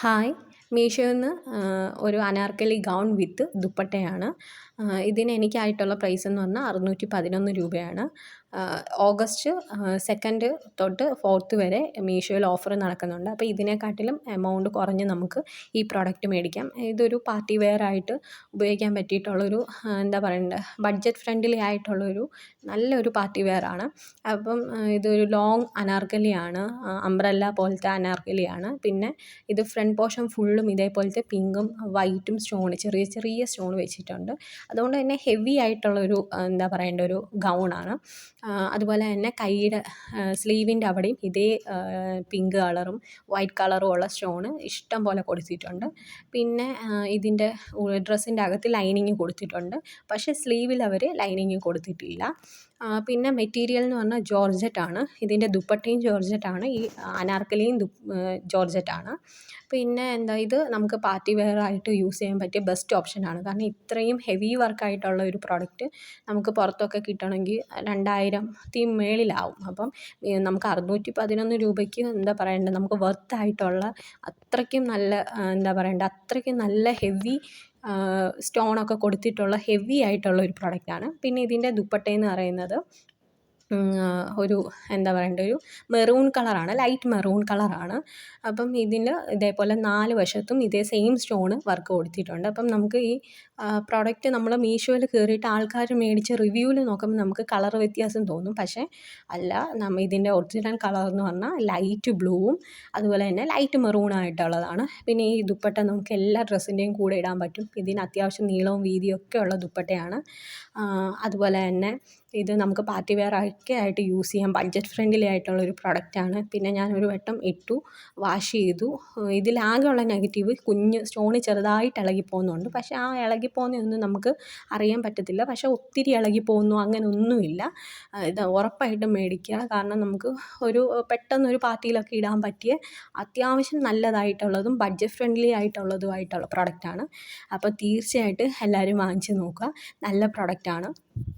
Hi. മീഷോയിൽ നിന്ന് ഒരു Anarkali gown വിത്ത് ദുപ്പട്ടയാണ്. ഇതിന് എനിക്കായിട്ടുള്ള പ്രൈസ് എന്ന് പറഞ്ഞാൽ അറുന്നൂറ്റി പതിനൊന്ന് രൂപയാണ്. ഓഗസ്റ്റ് സെക്കൻഡ് തൊട്ട് ഫോർത്ത് വരെ മീഷോയിൽ ഓഫർ നടക്കുന്നുണ്ട്. അപ്പോൾ ഇതിനെക്കാട്ടിലും എമൗണ്ട് കുറഞ്ഞ് നമുക്ക് ഈ പ്രോഡക്റ്റ് മേടിക്കാം. ഇതൊരു പാർട്ടി വെയർ ആയിട്ട് ഉപയോഗിക്കാൻ പറ്റിയിട്ടുള്ളൊരു എന്താ പറയണ്ടേ ബഡ്ജറ്റ് ഫ്രണ്ട്ലി ആയിട്ടുള്ളൊരു നല്ലൊരു പാർട്ടി വെയർ ആണ്. അപ്പം ഇതൊരു ലോങ് അനാർക്കലിയാണ് അംബ്രല്ല പോലത്തെ അനാർക്കലിയാണ്. പിന്നെ ഇത് ഫ്രണ്ട് പോർഷൻ ഫുള്ളും ഇതേപോലത്തെ പിങ്കും വൈറ്റും സ്റ്റോൺ ചെറിയ ചെറിയ സ്റ്റോൺ വെച്ചിട്ടുണ്ട്. അതുകൊണ്ട് തന്നെ ഹെവി ആയിട്ടുള്ളൊരു എന്താ പറയേണ്ട ഒരു ഗൗണാണ് അതുപോലെ തന്നെ കൈയുടെ സ്ലീവിന്റെ അവിടെയും ഇതേ പിങ്ക് കളറും വൈറ്റ് കളറും ഉള്ള സ്റ്റോണ് ഇഷ്ടം പോലെ കൊടുത്തിട്ടുണ്ട്. പിന്നെ ഇതിന്റെ ഡ്രസ്സിന്റെ അകത്ത് ലൈനിങ് കൊടുത്തിട്ടുണ്ട്. പക്ഷേ സ്ലീവിൽ അവർ ലൈനിങ് കൊടുത്തിട്ടില്ല. പിന്നെ മെറ്റീരിയൽ എന്ന് പറഞ്ഞാൽ ജോർജറ്റ് ആണ്. ഇതിന്റെ ദുപ്പട്ടയും ആണ്. ഈ അനാർക്കലിയും ആണ്. പിന്നെ എന്താ ഇത്? നമുക്ക് പാർട്ടി വെയർ ആയിട്ട് യൂസ് ചെയ്യാൻ പറ്റിയ ബെസ്റ്റ് ഓപ്ഷനാണ് കാരണം ഇത്രയും ഹെവി വർക്കായിട്ടുള്ള ഒരു പ്രോഡക്റ്റ് നമുക്ക് പുറത്തൊക്കെ കിട്ടണമെങ്കിൽ രണ്ടായിരത്തി മേളിലാവും. അപ്പം നമുക്ക് അറുന്നൂറ്റി പതിനൊന്ന് രൂപയ്ക്ക് എന്താ പറയണ്ടേ നമുക്ക് വർത്ത് ആയിട്ടുള്ള അത്രയ്ക്കും നല്ല എന്താ പറയണ്ടേ അത്രയ്ക്കും നല്ല ഹെവി സ്റ്റോണൊക്കെ കൊടുത്തിട്ടുള്ള ഹെവി ആയിട്ടുള്ള ഒരു പ്രൊഡക്റ്റാണ്. പിന്നെ ഇതിന്റെ ദുപ്പട്ടയെന്ന് പറയുന്നത് ഒരു എന്താ പറയണ്ടേ ഒരു മെറൂൺ കളറാണ് ലൈറ്റ് മെറൂൺ കളറാണ് അപ്പം ഇതിന് ഇതേപോലെ നാല് വശത്തും ഇതേ സെയിം സ്റ്റോൺ വർക്ക് കൊടുത്തിട്ടുണ്ട്. അപ്പം നമുക്ക് ഈ പ്രോഡക്റ്റ് നമ്മൾ മീഷോയിൽ കയറിയിട്ട് ആൾക്കാർ മേടിച്ച് റിവ്യൂവിൽ നോക്കുമ്പോൾ നമുക്ക് കളർ വ്യത്യാസം തോന്നും. പക്ഷേ അല്ല നമ്മൾ ഇതിന്റെ ഒറിജിനൽ കളർ എന്ന് പറഞ്ഞാൽ ലൈറ്റ് ബ്ലൂവും അതുപോലെ തന്നെ ലൈറ്റ് മെറൂൺ ആയിട്ടുള്ളതാണ്. പിന്നെ ഈ ദുപ്പട്ട നമുക്ക് എല്ലാ ഡ്രസ്സിന്റെയും കൂടെ ഇടാൻ പറ്റും. ഇതിന് അത്യാവശ്യം നീളവും വീതിയും ഒക്കെ ഉള്ള ദുപ്പട്ടയാണ്. അതുപോലെ തന്നെ ഇത് നമുക്ക് പാർട്ടി വെയർ ഒക്കെ ആയിട്ട് യൂസ് ചെയ്യാം. ബഡ്ജറ്റ് ഫ്രണ്ട്ലി ആയിട്ടുള്ള ഒരു പ്രൊഡക്റ്റാണ് പിന്നെ ഞാൻ ഒരു വട്ടം ഇട്ടു വാഷ് ചെയ്തു. ഇതിലാകെയുള്ള നെഗറ്റീവ് കുഞ്ഞ് സ്റ്റോണി ചെറുതായിട്ട് ഇളകി പോകുന്നുണ്ട് പക്ഷേ ആ ഇളകി പോകുന്നതൊന്നും നമുക്ക് അറിയാൻ പറ്റത്തില്ല. പക്ഷേ ഒത്തിരി ഇളകി പോകുന്നു അങ്ങനെ ഒന്നുമില്ല ഇത് ഉറപ്പായിട്ടും മേടിക്കുക. കാരണം നമുക്ക് ഒരു പെട്ടെന്നൊരു പാർട്ടിയിലൊക്കെ ഇടാൻ പറ്റിയ അത്യാവശ്യം നല്ലതായിട്ടുള്ളതും ബഡ്ജറ്റ് ഫ്രണ്ട്ലി ആയിട്ടുള്ളതുമായിട്ടുള്ള പ്രൊഡക്റ്റാണ് അപ്പോൾ തീർച്ചയായിട്ടും എല്ലാവരും വാങ്ങിച്ച് നോക്കുക. നല്ല പ്രൊഡക്റ്റാണ്